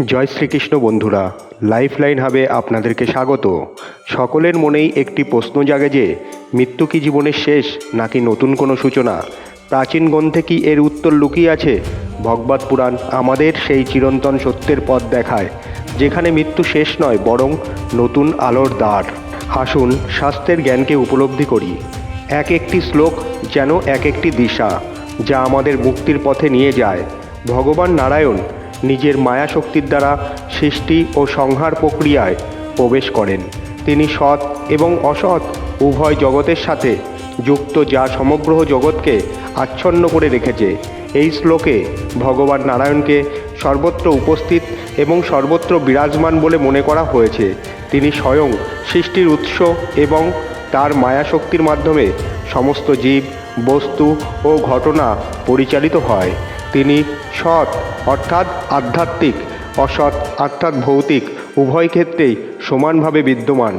জয় শ্রীকৃষ্ণ বন্ধুরা life line হাবে আপনাদেরকে স্বাগত। সকলের মনেই একটি প্রশ্ন জাগে যে, মৃত্যু কি জীবনের শেষ নাকি নতুন কোনো সূচনা? প্রাচীন গ্রন্থে কি এর উত্তর লুকিয়ে আছে? ভগবত পুরাণ আমাদের সেই চিরন্তন সত্যের পথ দেখায়, যেখানে মৃত্যু শেষ নয়, বরং নতুন আলোর দ্বার। আসুন স্বাস্থ্যের জ্ঞানকে উপলব্ধি করি। এক একটি শ্লোক যেন এক একটি দিশা, যা আমাদের মুক্তির পথে নিয়ে যায়। ভগবান নারায়ণ নিজের শক্তির দ্বারা সৃষ্টি ও সংহার প্রক্রিয়ায় প্রবেশ করেন। তিনি সৎ এবং অসৎ উভয় জগতের সাথে যুক্ত, যা সমগ্র জগৎকে আচ্ছন্ন করে রেখেছে। এই শ্লোকে ভগবান নারায়ণকে সর্বত্র উপস্থিত এবং সর্বত্র বিরাজমান বলে মনে করা হয়েছে। তিনি স্বয়ং সৃষ্টির উৎস এবং তার মায়া শক্তির মাধ্যমে সমস্ত জীব, বস্তু ও ঘটনা পরিচালিত হয়। তিনি সৎ, অর্থাৎ আধ্যাত্মিক, অসৎ, অর্থাৎ ভৌতিক, উভয় ক্ষেত্রেই সমানভাবে বিদ্যমান।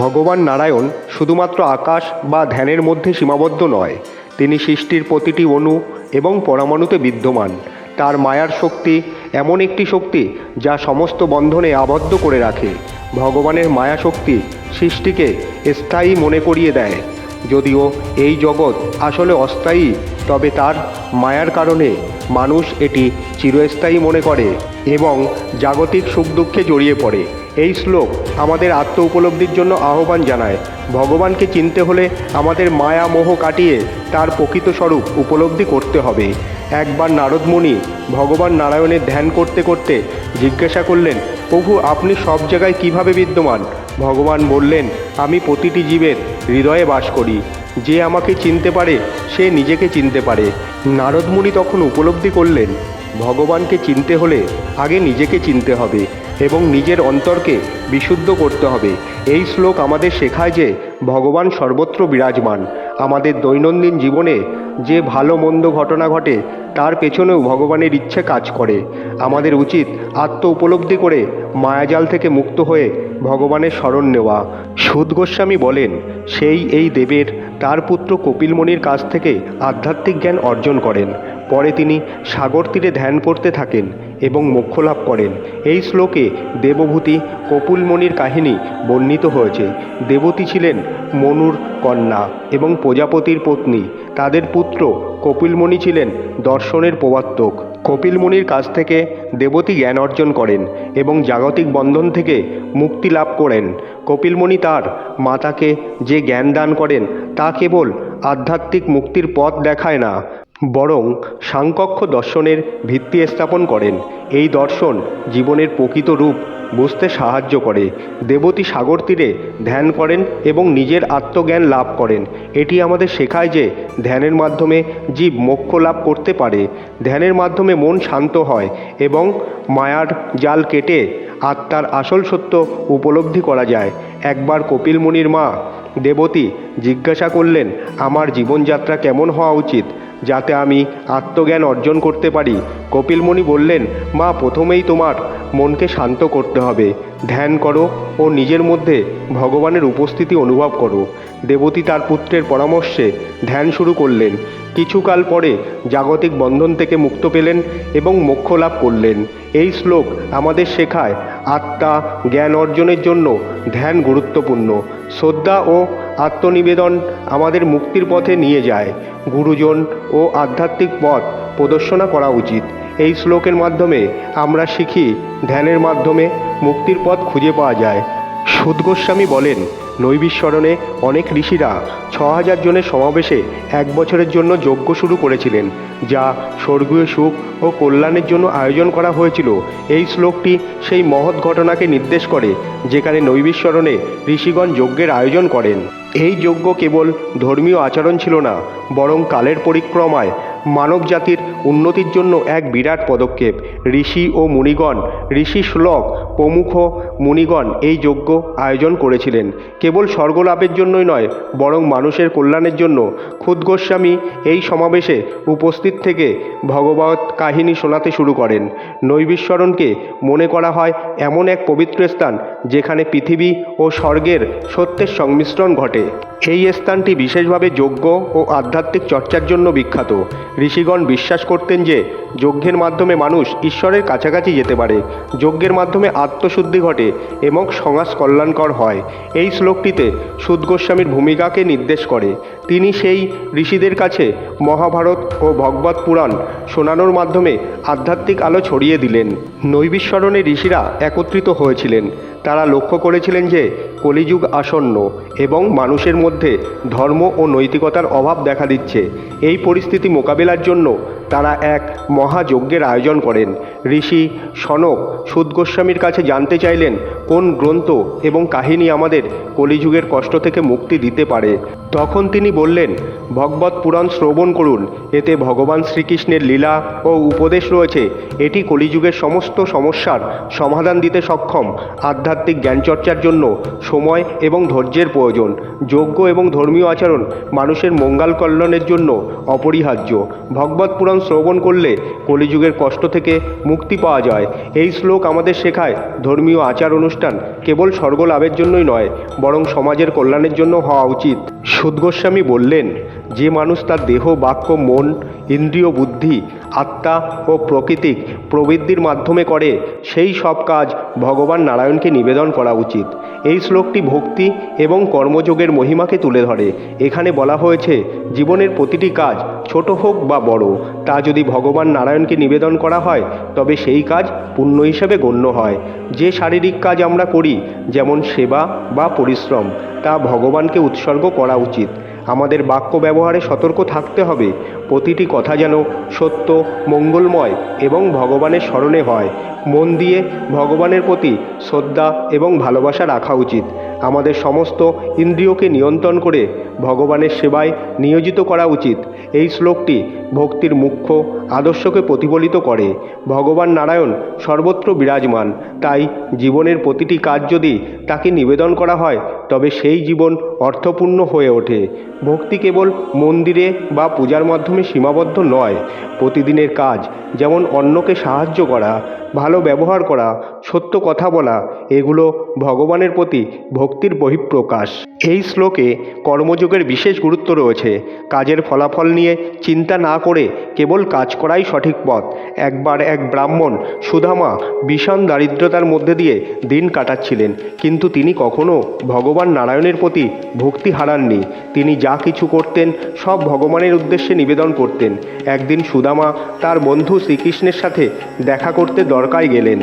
ভগবান নারায়ণ শুধুমাত্র আকাশ বা ধ্যানের মধ্যে সীমাবদ্ধ নয়, তিনি সৃষ্টির প্রতিটি অণু এবং পরমাণুতে বিদ্যমান। তার মায়ার শক্তি এমন একটি শক্তি যা সমস্ত বন্ধনে আবদ্ধ করে রাখে। ভগবানের মায়া শক্তি সৃষ্টিকে স্থায়ী মনে করিয়ে দেয়, যদিও এই জগৎ আসলে অস্থায়ী তবে তার মায়ার কারণে মানুষ এটি চিরস্থায়ী মনে করে এবং জাগতিক সুখ দুঃখে জড়িয়ে পড়ে। এই শ্লোক আমাদের আত্ম উপলব্ধির জন্য আহ্বান জানায়। ভগবানকে চিনতে হলে আমাদের মায়া মোহ কাটিয়ে তার প্রকৃত স্বরূপ উপলব্ধি করতে হবে। একবার নারদমণি ভগবান নারায়ণের ধ্যান করতে করতে জিজ্ঞাসা করলেন, প্রভু, আপনি সব জায়গায় কীভাবে বিদ্যমান? ভগবান বললেন, আমি প্রতিটি জীবের হৃদয়ে বাস করি। যে আমাকে চিনতে পারে, সে নিজেকে চিনতে পারে। নারদমুনি তখন উপলব্ধি করলেন, ভগবানকে চিনতে হলে আগে নিজেকে চিনতে হবে এবং নিজের অন্তরকে বিশুদ্ধ করতে হবে। এই শ্লোক আমাদের শেখায় যে, ভগবান সর্বত্র বিরাজমান। আমাদের দৈনন্দিন জীবনে যে ভালো মন্দ ঘটনা ঘটে, তার পেছনেও ভগবানের ইচ্ছে কাজ করে। আমাদের উচিত আত্ম উপলব্ধি করে মায়াজাল থেকে মুক্ত হয়ে ভগবানের শরণ নেওয়া। সুদ গোস্বামী বলেন, সেই এই দেবের তার পুত্র কপিলমণির কাছ থেকে আধ্যাত্মিক জ্ঞান অর্জন করেন। পরে তিনি সাগর তীরে ধ্যান করতে থাকেন এবং মোক্ষ লাভ করেন। এই শ্লোকে দেবভূতি কপুলমণির কাহিনী বর্ণিত হয়েছে। দেবতী ছিলেন মনুর কন্যা এবং প্রজাপতির পত্নী। তাদের পুত্র কপিলমণি ছিলেন দর্শনের প্রবর্তক কপিলমণির কাছ থেকে দেবতী জ্ঞান অর্জন করেন এবং জাগতিক বন্ধন থেকে মুক্তি লাভ করেন। কপিলমণি তার মাতাকে যে জ্ঞান দান করেন তা কেবল আধ্যাত্মিক মুক্তির পথ দেখায় না। বরং সাংকক্ষ দর্শনের ভিত্তি স্থাপন করেন। এই দর্শন জীবনের প্রকৃত রূপ বুঝতে সাহায্য করে। দেবতী সাগর তীরে ধ্যান করেন এবং নিজের আত্মজ্ঞান লাভ করেন। এটি আমাদের শেখায় যে ধ্যানের মাধ্যমে জীব মোক্ষ লাভ করতে পারে। ধ্যানের মাধ্যমে মন শান্ত হয় এবং মায়ার জাল কেটে আত্মার আসল সত্য উপলব্ধি করা যায়। একবার কপিল মুনির মা দেবতী জিজ্ঞাসা করলেন, আমার জীবনযাত্রা কেমন হওয়া উচিত? যাতে আমি আত্মজ্ঞান অর্জন করতে পারি। কপিলমণি বললেন, মা, প্রথমেই তোমার মনকে শান্ত করতে হবে। ধ্যান করো ও নিজের মধ্যে ভগবানের উপস্থিতি অনুভব করো। দেবতী তার পুত্রের পরামর্শে ধ্যান শুরু করলেন। কিছুকাল পরে জাগতিক বন্ধন থেকে মুক্ত পেলেন এবং মোক্ষ লাভ করলেন। এই শ্লোক আমাদের শেখায় আত্মা জ্ঞান অর্জনের জন্য ধ্যান গুরুত্বপূর্ণ। শ্রদ্ধা ও আত্মনিবেদন আমাদের মুক্তির পথে নিয়ে যায়। গুরুজন ও আধ্যাত্মিক পথ প্রদর্শনা করা উচিত। এই শ্লোকের মাধ্যমে আমরা শিখি ধ্যানের মাধ্যমে মুক্তির পথ খুঁজে পাওয়া যায়। সুদ গোস্বামী বলেন নৈবিশ্বরণে অনেক ঋষিরা ছ হাজার জনের সমাবেশে এক বছরের জন্য যজ্ঞ শুরু করেছিলেন, যা স্বর্গীয় সুখ ও কল্যাণের জন্য আয়োজন করা হয়েছিল। এই শ্লোকটি সেই মহৎ ঘটনাকে নির্দেশ করে, যেখানে নৈবিস্মরণে ঋষিগণ যজ্ঞের আয়োজন করেন। এই যজ্ঞ কেবল ধর্মীয় আচরণ ছিল না, বরং কালের পরিক্রমায় মানব জাতির উন্নতির জন্য এক বিরাট পদক্ষেপ। ঋষি ও মুনিগণ, ঋষি শ্লোক, প্রমুখ মুনিগণ এই যজ্ঞ আয়োজন করেছিলেন। কেবল স্বর্গলাভের জন্যই নয়, বরং মানুষের কল্যাণের জন্য। খুদ গোস্বামী এই সমাবেশে উপস্থিত থেকে ভগবত কাহিনী শোনাতে শুরু করেন। নৈবিশ্বরণকে মনে করা হয় এমন এক পবিত্র স্থান, যেখানে পৃথিবী ও স্বর্গের সত্যের সংমিশ্রণ ঘটে। এই স্থানটি বিশেষভাবে যজ্ঞ ও আধ্যাত্মিক চর্চার জন্য বিখ্যাত। ঋষিগণ বিশ্বাস করতেন যে, যজ্ঞের মাধ্যমে মানুষ ঈশ্বরের কাছাকাছি যেতে পারে। যজ্ঞের মাধ্যমে আত্মশুদ্ধি ঘটে এবং সমাজ কল্যাণকর হয়। এই শ্লোকটিতে সুদ গোস্বামীর ভূমিকাকে নির্দেশ করে। তিনি সেই ঋষিদের কাছে মহাভারত ও ভগবত পুরাণ শোনানোর মাধ্যমে আধ্যাত্মিক আলো ছড়িয়ে দিলেন। নৈবিস্মরণে ঋষিরা একত্রিত হয়েছিলেন। তারা লক্ষ্য করেছিলেন যে কলিযুগ আসন্ন এবং মানুষের মধ্যে ধর্ম ও নৈতিকতার অভাব দেখা দিচ্ছে। এই পরিস্থিতি মোকাবেলার জন্য তারা এক মহাযজ্ঞের আয়োজন করেন। ঋষি সনক সুদ গোস্বামীর কাছে জানতে চাইলেন, কোন গ্রন্থ এবং কাহিনী আমাদের কলিযুগের কষ্ট থেকে মুক্তি দিতে পারে। তখন তিনি বললেন, ভগবত পুরাণ শ্রবণ করুন। এতে ভগবান শ্রীকৃষ্ণের লীলা ও উপদেশ রয়েছে। এটি কলিযুগের সমস্ত সমস্যার সমাধান দিতে সক্ষম। আধ্যাত্মিক জ্ঞানচর্চার জন্য সময় এবং ধৈর্যের প্রয়োজন। যোগ্য এবং ধর্মীয় আচরণ মানুষের মঙ্গল কল্যাণের জন্য অপরিহার্য। ভগবত পুরাণ শ্রবণ করলে কলিযুগের কষ্ট থেকে মুক্তি পাওয়া যায়। এই শ্লোক আমাদের শেখায় ধর্মীয় আচার অনুষ্ঠান কেবল স্বর্গ লাভের জন্যই নয়, বরং সমাজের কল্যাণের জন্য হওয়া উচিত। সুদ গোস্বামী বললেন, যে মানুষ তার দেহ, বাক্য, মন, ইন্দ্রিয়, বুদ্ধি আত্মা ও প্রকৃতিক প্রবৃদ্ধির মাধ্যমে করে, সেই সব কাজ ভগবান নারায়ণকে নিবেদন করা উচিত। এই শ্লোকটি ভক্তি এবং কর্মযোগের মহিমাকে তুলে ধরে। এখানে বলা হয়েছে, জীবনের প্রতিটি কাজ ছোট হোক বা বড়, তা যদি ভগবান নারায়ণকে নিবেদন করা হয়, তবে সেই কাজ পুণ্য হিসেবে গণ্য হয়। যে শারীরিক কাজ আমরা করি, যেমন সেবা বা পরিশ্রম, তা ভগবানকে উৎসর্গ করা উচিত। আমাদের বাক্য ব্যবহারে সতর্ক থাকতে হবে। প্রতিটি কথা যেন সত্য, মঙ্গলময় এবং ভগবানের স্মরণে হয়। মন দিয়ে ভগবানের প্রতি শ্রদ্ধা এবং ভালোবাসা রাখা উচিত। আমাদের সমস্ত ইন্দ্রিয়কে নিয়ন্ত্রণ করে ভগবানের সেবায় নিয়োজিত করা উচিত। এই শ্লোকটি ভক্তির মুখ্য আদর্শকে প্রতিফলিত করে। ভগবান নারায়ণ সর্বত্র বিরাজমান, তাই জীবনের প্রতিটি কাজ যদি তাকে নিবেদন করা হয়, তবে সেই জীবন অর্থপূর্ণ হয়ে ওঠে। ভক্তি কেবল মন্দিরে বা পূজার মাধ্যমে সীমাবদ্ধ নয়, প্রতিদিনের কাজ যেমন অন্যকে সাহায্য করা ভালো ব্যবহার করা, সত্য কথা বলা, এগুলো ভগবানের প্রতি ভক্তির বহিঃপ্রকাশ। এই শ্লোকে কর্মযোগের বিশেষ গুরুত্ব রয়েছে। কাজের ফলাফল নিয়ে চিন্তা না করে কেবল কাজ করাই সঠিক পথ। একবার এক ব্রাহ্মণ সুধামা ভীষণ দারিদ্রতার মধ্যে দিয়ে দিন কাটাচ্ছিলেন, কিন্তু তিনি কখনো ভগবান নারায়ণের প্রতি ভক্তি হারাননি। তিনি যা কিছু করতেন, সব ভগবানের উদ্দেশ্যে নিবেদন করতেন। একদিন সুদামা তার বন্ধু শ্রীকৃষ্ণের সাথে দেখা করতে দরকায় গেলেন।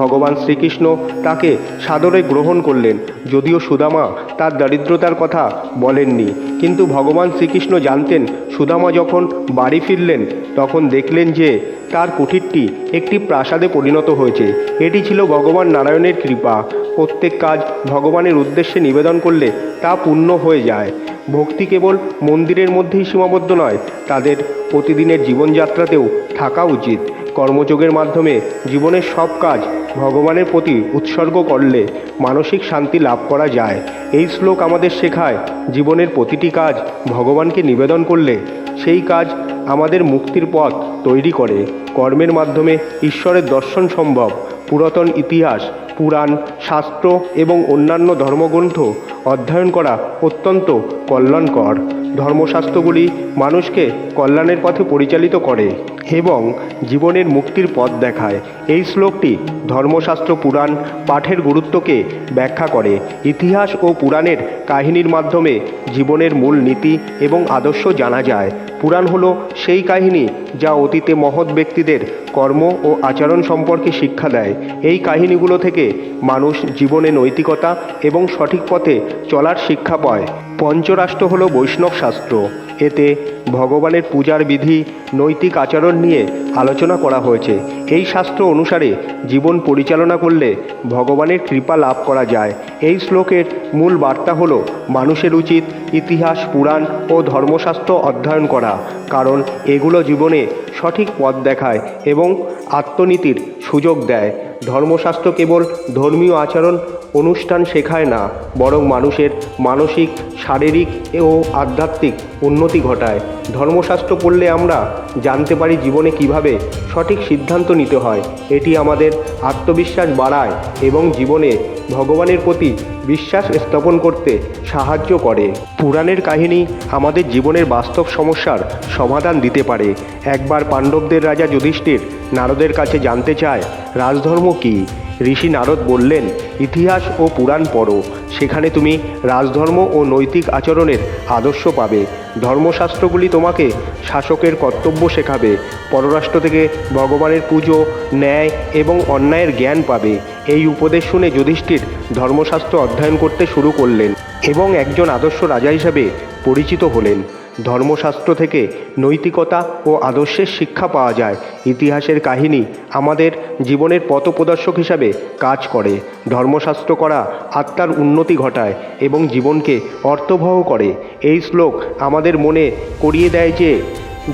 ভগবান শ্রীকৃষ্ণ তাকে সাদরে গ্রহণ করলেন। যদিও সুদামা তার দারিদ্রতার কথা বলেননি, কিন্তু ভগবান শ্রীকৃষ্ণ জানতেন, সুদামা যখন বাড়ি ফিরলেন, তখন দেখলেন যে তার কুঠিরটি একটি প্রাসাদে পরিণত হয়েছে। এটি ছিল ভগবান নারায়ণের কৃপা। প্রত্যেক কাজ ভগবানের উদ্দেশ্যে নিবেদন করলে তা পূর্ণ হয়ে যায়। ভক্তি কেবল মন্দিরের মধ্যেই সীমাবদ্ধ নয়, তাদের প্রতিদিনের জীবনযাত্রাতেও থাকা উচিত। কর্মযোগের মাধ্যমে জীবনের সব কাজ ভগবানের প্রতি উৎসর্গ করলে মানসিক শান্তি লাভ করা যায়। এই শ্লোক আমাদের শেখায়, জীবনের প্রতিটি কাজ ভগবানকে নিবেদন করলে সেই কাজ আমাদের মুক্তির পথ তৈরি করে। কর্মের মাধ্যমে ঈশ্বরের দর্শন সম্ভব। পুরাতন ইতিহাস, পুরাণ, শাস্ত্র এবং অন্যান্য ধর্মগ্রন্থ অধ্যয়ন করা অত্যন্ত কল্যাণকর। ধর্মশাস্ত্রগুলি মানুষকে কল্যাণের পথে পরিচালিত করে এবং জীবনের মুক্তির পথ দেখায়। এই শ্লোকটি ধর্মশাস্ত্র, পুরাণ পাঠের গুরুত্বকে ব্যাখ্যা করে। ইতিহাস ও পুরাণের কাহিনীর মাধ্যমে জীবনের মূল নীতি এবং আদর্শ জানা যায়। পুরাণ হলো সেই কাহিনী যা অতীতে মহৎ ব্যক্তিদের কর্ম ও আচরণ সম্পর্কে শিক্ষা দেয়। এই কাহিনীগুলো থেকে মানুষ জীবনে নৈতিকতা এবং সঠিক পথে চলার শিক্ষা পায়। পঞ্চরাষ্ট্র হলো বৈষ্ণব শাস্ত্র। এতে ভগবানের পূজার বিধি, নৈতিক আচরণ নিয়ে আলোচনা করা হয়েছে। এই শাস্ত্র অনুসারে জীবন পরিচালনা করলে ভগবানের কৃপা লাভ করা যায়। এই শ্লোকের মূল বার্তা হলো মানুষের উচিত ইতিহাস, পুরাণ ও ধর্মশাস্ত্র অধ্যয়ন করা, কারণ এগুলো জীবনে সঠিক পথ দেখায় এবং আত্মনীতির সুযোগ দেয়। ধর্মশাস্ত্র কেবল ধর্মীয় আচরণ, অনুষ্ঠান শেখায় না, বরং মানুষের মানসিক, শারীরিক ও আধ্যাত্মিক উন্নতি ঘটায়। ধর্মশাস্ত্র পড়লে আমরা জানতে পারি জীবনে কীভাবে সঠিক সিদ্ধান্ত নিতে হয়। এটি আমাদের আত্মবিশ্বাস বাড়ায় এবং জীবনে ভগবানের প্রতি বিশ্বাস স্থাপন করতে সাহায্য করে। পুরাণের কাহিনী আমাদের জীবনের বাস্তব সমস্যার সমাধান দিতে পারে। একবার পাণ্ডবদের রাজা যুধিষ্ঠির নারদের কাছে জানতে চায়, রাজধর্ম কী? ঋষি নারদ বললেন, ইতিহাস ও পুরাণ পড়ো। সেখানে তুমি রাজধর্ম ও নৈতিক আচরণের আদর্শ পাবে। ধর্মশাস্ত্রগুলি তোমাকে শাসকের কর্তব্য শেখাবে। পররাষ্ট্র থেকে ভগবানের পুজো, ন্যায় এবং অন্যায়ের জ্ঞান পাবে। এই উপদেশ শুনে যুধিষ্ঠির ধর্মশাস্ত্র অধ্যয়ন করতে শুরু করলেন এবং একজন আদর্শ রাজা হিসাবে পরিচিত হলেন। ধর্মশাস্ত্র থেকে নৈতিকতা ও আদর্শের শিক্ষা পাওয়া যায়। ইতিহাসের কাহিনী আমাদের জীবনের পথপ্রদর্শক হিসাবে কাজ করে। ধর্মশাস্ত্র করা আত্মার উন্নতি ঘটায় এবং জীবনকে অর্থবহ করে। এই শ্লোক আমাদের মনে করিয়ে দেয় যে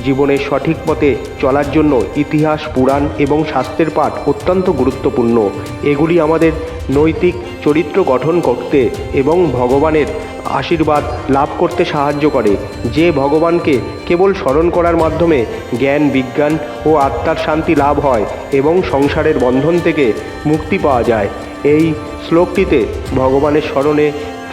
জীবনের সঠিক পথে চলার জন্য ইতিহাস, পুরাণ এবং শাস্ত্রের পাঠ অত্যন্ত গুরুত্বপূর্ণ। এগুলি আমাদের নৈতিক চরিত্র গঠন করতে এবং ভগবানের আশীর্বাদ লাভ করতে সাহায্য করে। যে ভগবানকে কেবল স্মরণ করার মাধ্যমে জ্ঞান, বিজ্ঞান ও আত্মার শান্তি লাভ হয় এবং সংসারের বন্ধন থেকে মুক্তি পাওয়া যায়, এই শ্লোকটিতে ভগবানের স্মরণে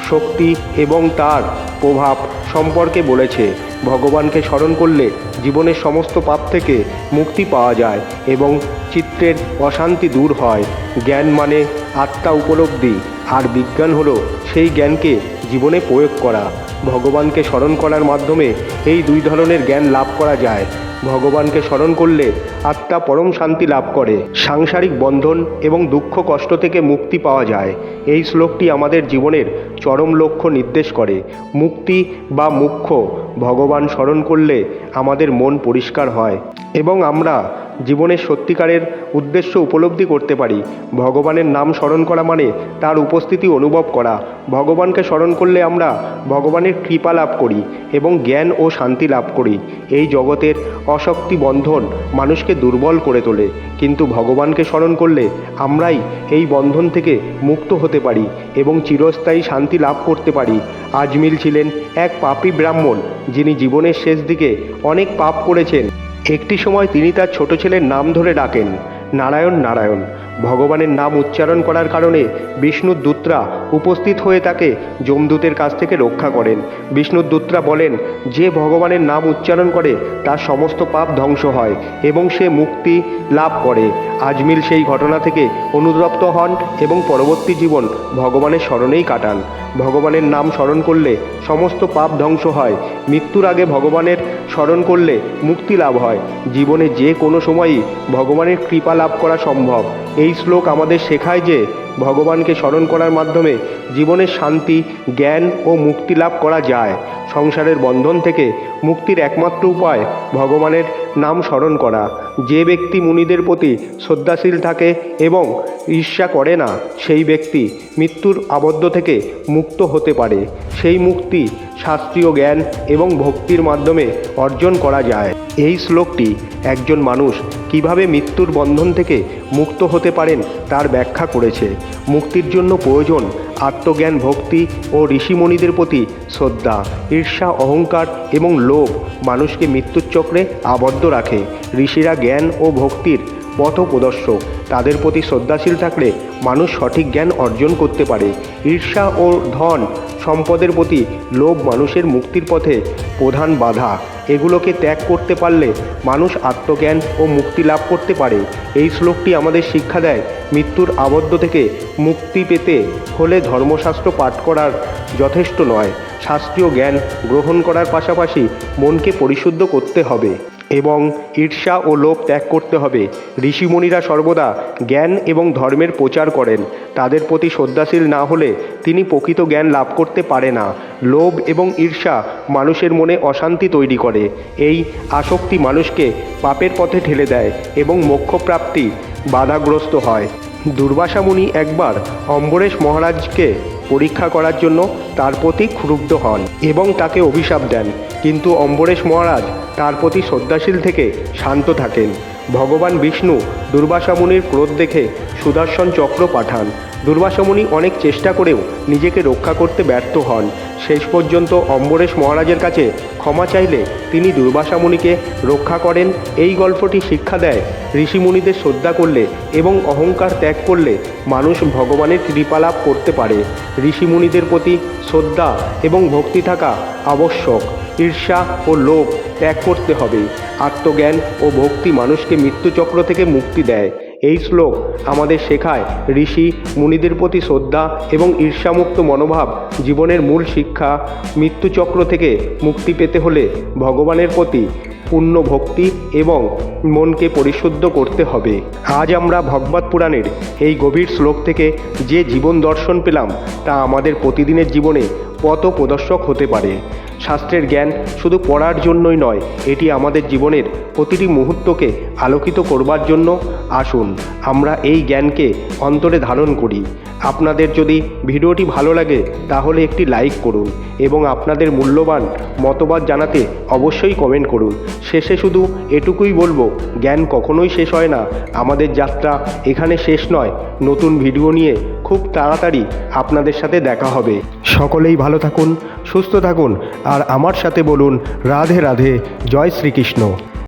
শক্তি এবং তার প্রভাব সম্পর্কে বলেছে। ভগবানকে স্মরণ করলে জীবনের সমস্ত পাপ থেকে মুক্তি পাওয়া যায় এবং চিত্রের অশান্তি দূর হয়। জ্ঞান মানে আত্মা উপলব্ধি। আর বিজ্ঞান হলো সেই জ্ঞানকে জীবনে প্রয়োগ করা। ভগবানকে স্মরণ করার মাধ্যমে এই দুই ধরনের জ্ঞান লাভ করা যায়। ভগবানকে স্মরণ করলে আত্মা পরম শান্তি লাভ করে, সাংসারিক বন্ধন এবং দুঃখ কষ্ট থেকে মুক্তি পাওয়া যায়। এই শ্লোকটি আমাদের জীবনের চরম লক্ষ্য নির্দেশ করে। মুক্তি বা মুখ্য ভগবান স্মরণ করলে আমাদের মন পরিষ্কার হয় এবং আমরা জীবনের সত্যিকারের উদ্দেশ্য উপলব্ধি করতে পারি। ভগবানের নাম স্মরণ করা মানে তার উপস্থিতি অনুভব করা। ভগবানকে স্মরণ করলে আমরা ভগবানের কৃপা লাভ করি এবং জ্ঞান ও শান্তি লাভ করি। এই জগতের অশক্তি বন্ধন মানুষকে দুর্বল করে তোলে। কিন্তু ভগবানকে স্মরণ করলে আমরাই এই বন্ধন থেকে মুক্ত হতে পারি এবং চিরস্থায়ী শান্তি লাভ করতে পারি। আজমিল ছিলেন এক পাপী ব্রাহ্মণ যিনি জীবনের শেষ দিকে অনেক পাপ করেছেন। একটি সময় তিনি তার ছোট ছেলের নাম ধরে ডাকেন। নারায়ণ নারায়ণ। ভগবানের নাম উচ্চারণ করার কারণে বিষ্ণুর দূতরা উপস্থিত হয়ে তাকে যমদূতের কাছ থেকে রক্ষা করেন। বিষ্ণুর দূতরা বলেন, যে ভগবানের নাম উচ্চারণ করে, তার সমস্ত পাপ ধ্বংস হয় এবং সে মুক্তি লাভ করে। আজমিল সেই ঘটনা থেকে অনুতপ্ত হন এবং পরবর্তী জীবন ভগবানের স্মরণেই কাটান। ভগবানের নাম স্মরণ করলে সমস্ত পাপ ধ্বংস হয়। মৃত্যুর আগে ভগবানের স্মরণ করলে মুক্তি লাভ হয়। জীবনে যে কোনো সময়ই ভগবানের কৃপা লাভ করা সম্ভব। এই শ্লোক আমাদের শেখায় যে ভগবানকে স্মরণ করার মাধ্যমে জীবনের শান্তি, জ্ঞান ও মুক্তি লাভ করা যায়। সংসারের বন্ধন থেকে মুক্তির একমাত্র উপায় ভগবানের নাম স্মরণ করা। যে ব্যক্তি মুনিদের প্রতি শ্রদ্ধাশীল থাকে এবং ঈর্ষা করে না, সেই ব্যক্তি মৃত্যুর আবদ্ধ থেকে মুক্ত হতে পারে। সেই মুক্তি শাস্ত্রীয় জ্ঞান এবং ভক্তির মাধ্যমে অর্জন করা যায়। এই শ্লোকটি একজন মানুষ কীভাবে মৃত্যুর বন্ধন থেকে মুক্ত হতে পারেন তার ব্যাখ্যা করেছে। মুক্তির জন্য প্রয়োজন আত্মজ্ঞান, ভক্তি ও ঋষিমণিদের প্রতি শ্রদ্ধা, ঈর্ষা, অহংকার এবং লোভ। মানুষকে মৃত্যুর চক্রে আবদ্ধ রাখে। ঋষিরা জ্ঞান ও ভক্তির পথ প্রদর্শক তাদের প্রতি শ্রদ্ধাশীল থাকলে মানুষ সঠিক জ্ঞান অর্জন করতে পারে। ঈর্ষা ও ধন সম্পদের প্রতি লোভ মানুষের মুক্তির পথে প্রধান বাধা। এগুলোকে ত্যাগ করতে পারলে মানুষ আত্মজ্ঞান ও মুক্তি লাভ করতে পারে। এই শ্লোকটি আমাদের শিক্ষা দেয়, মৃত্যুর আবদ্ধ থেকে মুক্তি পেতে হলে ধর্মশাস্ত্র পাঠ করার যথেষ্ট নয়। শাস্ত্রীয় জ্ঞান গ্রহণ করার পাশাপাশি মনকে পরিশুদ্ধ করতে হবে। এবং ঈর্ষা ও লোভ ত্যাগ করতে হবে। ঋষিমুনিরা সর্বদা জ্ঞান এবং ধর্মের প্রচার করেন। তাদের প্রতি শ্রদ্ধাশীল না হলে তিনি প্রকৃত জ্ঞান লাভ করতে পারে না। লোভ এবং ঈর্ষা মানুষের মনে অশান্তি তৈরি করে। এই আসক্তি মানুষকে পাপের পথে ঠেলে দেয় এবং মোক্ষপ্রাপ্তি বাধাগ্রস্ত হয়। দুর্বাসা মুনি একবার অম্বরেশ মহারাজকে পরীক্ষা করার জন্য তার প্রতি ক্ষুব্ধ হন এবং তাকে অভিশাপ দেন। কিন্তু অম্বরেশ মহারাজ তার প্রতি শ্রদ্ধাশীল থেকে শান্ত থাকেন। ভগবান বিষ্ণু দুর্বাসা মুনির ক্রোধ দেখে সুদর্শন চক্র পাঠান। দুর্বাসামুনি অনেক চেষ্টা করেও নিজেকে রক্ষা করতে ব্যর্থ হন। শেষ পর্যন্ত অম্বরেশ মহারাজের কাছে ক্ষমা চাইলে তিনি দুর্বাসামুনিকে রক্ষা করেন। এই গল্পটি শিক্ষা দেয়, ঋষিমুনিদের শ্রদ্ধা করলে এবং অহংকার ত্যাগ করলে মানুষ ভগবানের কৃপালাভ করতে পারে। ঋষিমুনিদের প্রতি শ্রদ্ধা এবং ভক্তি থাকা আবশ্যক। ঈর্ষা ও লোভ ত্যাগ করতে হবে। আত্মজ্ঞান ও ভক্তি মানুষকে মৃত্যুচক্র থেকে মুক্তি দেয়। এই শ্লোক আমাদের শেখায় ঋষি মুনিদের প্রতি শ্রদ্ধা এবং ঈর্ষামুক্ত মনোভাব, জীবনের মূল শিক্ষা, মৃত্যুচক্র থেকে মুক্তি পেতে হলে ভগবানের প্রতি পূর্ণ ভক্তি এবং মনকে পরিশুদ্ধ করতে হবে। আজ আমরা ভগবত পুরাণের এই গভীর শ্লোক থেকে যে জীবন দর্শন পেলাম, তা আমাদের প্রতিদিনের জীবনে পথ প্রদর্শক হতে পারে। শাস্ত্রের জ্ঞান শুধু পড়ার জন্যই নয়, এটি আমাদের জীবনের প্রতিটি মুহূর্তকে আলোকিত করবার জন্য। আসুন, আমরা এই জ্ঞানকে অন্তরে ধারণ করি। আপনাদের যদি ভিডিওটি ভালো লাগে, তাহলে একটি লাইক করুন এবং আপনাদের মূল্যবান মতবাদ জানাতে অবশ্যই কমেন্ট করুন। শেষে শুধু এটুকুই বলব, জ্ঞান কখনোই শেষ হয় না। আমাদের যাত্রা এখানে শেষ নয়। নতুন ভিডিও নিয়ে খুব তাড়াতাড়ি আপনাদের সাথে দেখা হবে। সকলেই ভালো থাকুন, সুস্থ থাকুন, আর আমার সাথে বলুন, রাধে রাধে, জয় শ্রীকৃষ্ণ।